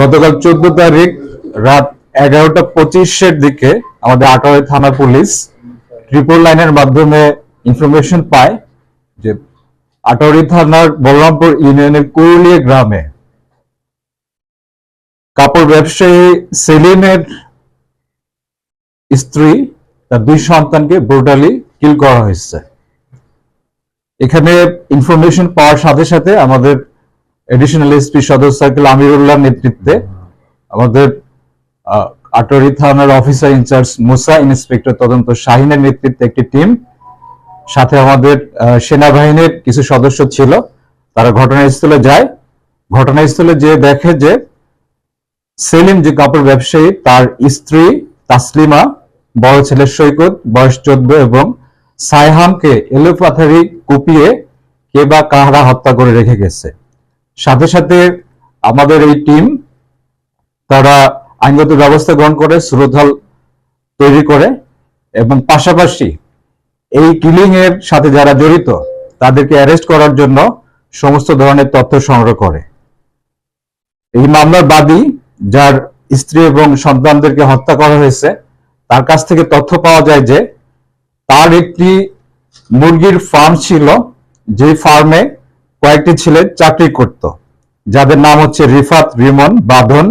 গতকাল চোদ্দ তারিখ রাত এগারোটা পঁচিশের দিকে আমাদের আটোয়ারি থানা পুলিশ ট্রিপল লাইনের মাধ্যমে ইনফরমেশন পায় যে আটোয়ারি থানার বলরামপুর ইউনিয়নের কুরুলিয়া গ্রামে কাপড় ব্যবসায়ী সেলিমের স্ত্রী, তার দুই সন্তানকে ব্রুটালি কিল করা হয়েছে। এখানে ইনফরমেশন পাওয়ার সাথে সাথে আমাদের এডিশনাল এসপি সদর সার্কেল আমিরুল্লাহ নেতৃত্বে আমাদের আহ, আটোয়ারি থানার অফিসার ইনচার্জ মুসা ইন্সপেক্টর তদন্ত শাহিনের নেতৃত্বে একটি টিম সাথে আমাদের সেনাবাহিনীর কিছু সদস্য ছিল। তারা ঘটনাস্থলে যায়। ঘটনাস্থলে যে দেখে যে সেলিম যে কাপড় ব্যবসায়ী তার স্ত্রী তাসলিমা বড় ছেলে সৈকত বয়স চোদ্দ এবং সাইহামকে এলোপাথারি কুপিয়ে কে বা কাহারা হত্যা করে রেখে গেছে। সাথে সাথে আমাদের এই টিম তারা আইনগত ব্যবস্থা গ্রহণ করে সুরতল তৈরি করে এবং পাশাপাশি এই কিলিং এর সাথে যারা জড়িত, তাদেরকে অ্যারেস্ট করার জন্য সমস্ত ধরনের তথ্য সংগ্রহ করে। এই মামলার বাদী যার স্ত্রী এবং সন্তানদেরকে হত্যা করা হয়েছে, তার কাছ থেকে তথ্য পাওয়া যায় যে তার একটি মুরগির ফার্ম ছিল যে ফার্মে কয়েকটি ছেলে চাকরি করত, যাদের নাম হচ্ছে রিফাত, রিমন, বাঁধন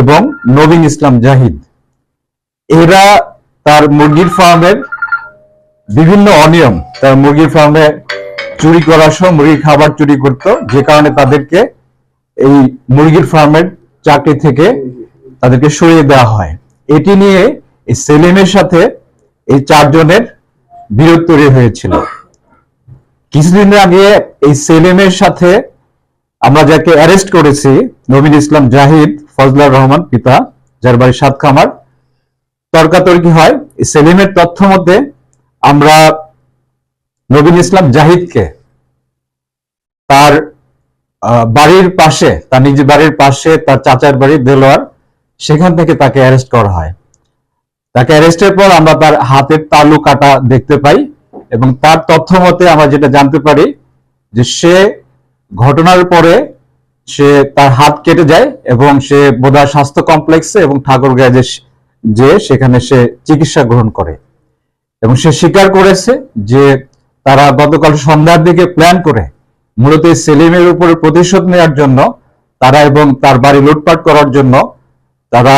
এবং নবীন ইসলাম জাহিদ। এরা তার মুরগির ফার্মের বিভিন্ন অনিয়ম, তার মুরগির ফার্মে চুরি করার সহ মুরগির খাবার চুরি করত, যে কারণে তাদেরকে এই মুরগির ফার্মের চাকরি থেকে তাদেরকে সরিয়ে দেওয়া হয়। এটি নিয়ে এই সেলিমের সাথে এই চারজনের বিরোধ তৈরি হয়েছিল। কিছুদিন আগে এই সেলিমের সাথে আমরা যাকে অ্যারেস্ট করেছি, নবীন ইসলাম জাহিদ, ফজলার রহমান পিতা, যার বাড়ি সাত খামার তর্কাতর্কি হয়। সেলিমের তথ্য মধ্যে আমরা নবীন ইসলাম জাহিদকে তার বাড়ির পাশে, তার নিজের বাড়ির পাশে, তার চাচার বাড়ি দেলোয়ার, সেখান থেকে তাকে অ্যারেস্ট করা হয়। তাকে অ্যারেস্টের পর আমরা তার হাতের তালু কাটা দেখতে পাই। এবং তার তথ্য মতে আমরা যেটা জানতে পারি যে সে ঘটনার পরে সে তার হাত কেটে যায় এবং সে বোধহয় স্বাস্থ্য কমপ্লেক্সে এবং ঠাকুরগাঁয়ে যে যে সেখানে সে চিকিৎসা গ্রহণ করে। এবং সে স্বীকার করেছে যে তারা গতকাল সন্ধ্যার দিকে প্ল্যান করে মূলত সেলিমের উপরে প্রতিশোধ নেওয়ার জন্য তারা এবং তার বাড়ি লুটপাট করার জন্য তারা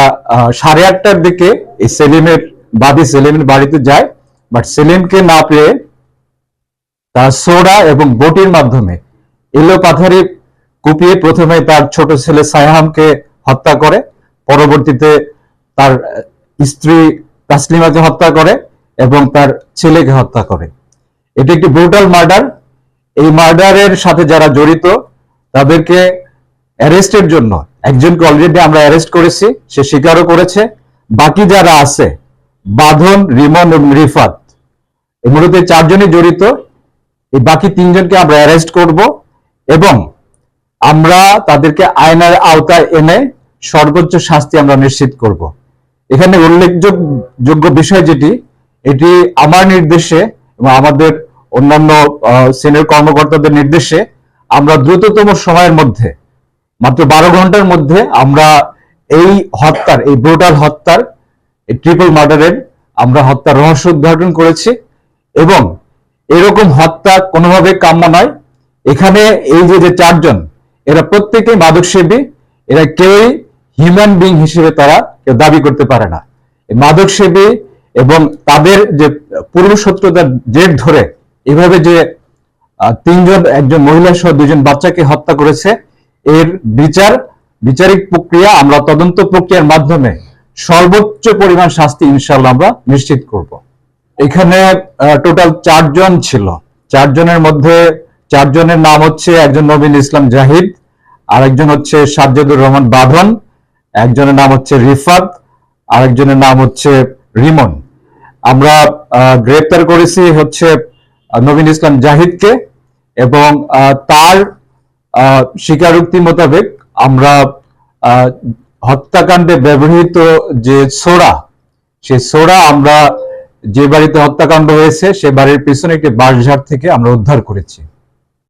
সাড়ে আটটার দিকে এই সেলিমের বাদী সেলিমের বাড়িতে যায় বাট সেলিমকে না পেয়ে তার সোডা এবং বটির মাধ্যমে এলো পাথারি কুপিয়ে প্রথমে তার ছোট ছেলে সাইহামকে হত্যা করে পরবর্তীতে তার স্ত্রী তাসলিমাকে হত্যা করে এবং তার ছেলেকে হত্যা করে এটি একটি ব্রুটাল মার্ডার এই মার্ডারের সাথে যারা জড়িত তাদেরকে অ্যারেস্টের জন্য একজনকে অলরেডি আমরা অ্যারেস্ট করেছি সে স্বীকারও করেছে বাকি যারা আছে বাঁধন, রিমন এবং রিফাত। এই মূলত চারজনই জড়িত। এই বাকি তিনজনকে আমরা অ্যারেস্ট করব এবং আমরা তাদেরকে আইনের আওতায় এনে সর্বোচ্চ শাস্তি আমরা নিশ্চিত করব। এখানে উল্লেখযোগ্য বিষয় যেটি, এটি আমার নির্দেশে এবং আমাদের অন্যান্য সিনিয়র কর্মকর্তাদের নির্দেশে আমরা দ্রুততম সময়ের মধ্যে, মাত্র বারো ঘণ্টার মধ্যে আমরা এই হত্যার, এই ব্রুটাল হত্যার ট্রিপল মার্ডারের আমরা হত্যার রহস্য উদ্ঘাটন করেছি এবং এরকম হত্যা কোনোভাবে কাম্য নয়। এখানে এই যে যে চারজন, এরা প্রত্যেকেই মাদকসেবী, এরা কেউই হিউম্যান বিং হিসেবে তারা দাবি করতে পারে না। মাদকসেবী এবং তাদের যে পূর্ব শত্রুতার জের ধরে এভাবে যে তিনজন, একজন মহিলা সহ দুজন বাচ্চাকে হত্যা করেছে, এর বিচার, বিচারিক প্রক্রিয়া আমরা তদন্ত প্রক্রিয়ার মাধ্যমে সর্বোচ্চ পরিমাণ শাস্তি ইনশাল্লাহ আমরা নিশ্চিত করব। এখানে টোটাল চারজন ছিল। চারজনের মধ্যে চারজনের নাম হচ্ছে একজন নবীন ইসলাম জাহিদ, আরেকজন হচ্ছে সাজ্জাদুর রহমান বাঁধন, একজনের নাম হচ্ছে রিফাত, আরেকজনের নাম হচ্ছে রিমন। আমরা গ্রেপ্তার করেছি হচ্ছে নবীন ইসলাম জাহিদকে এবং তার স্বীকারোক্তি মোতাবেক আমরা হত্যাকাণ্ডে ব্যবহৃত যে সোরা সে সোরা আমরা যে বাড়িতে হত্যাকাণ্ড হয়েছে, সে বাড়ির পিছনে একটি বাঁশঝাড় থেকে আমরা উদ্ধার করেছি।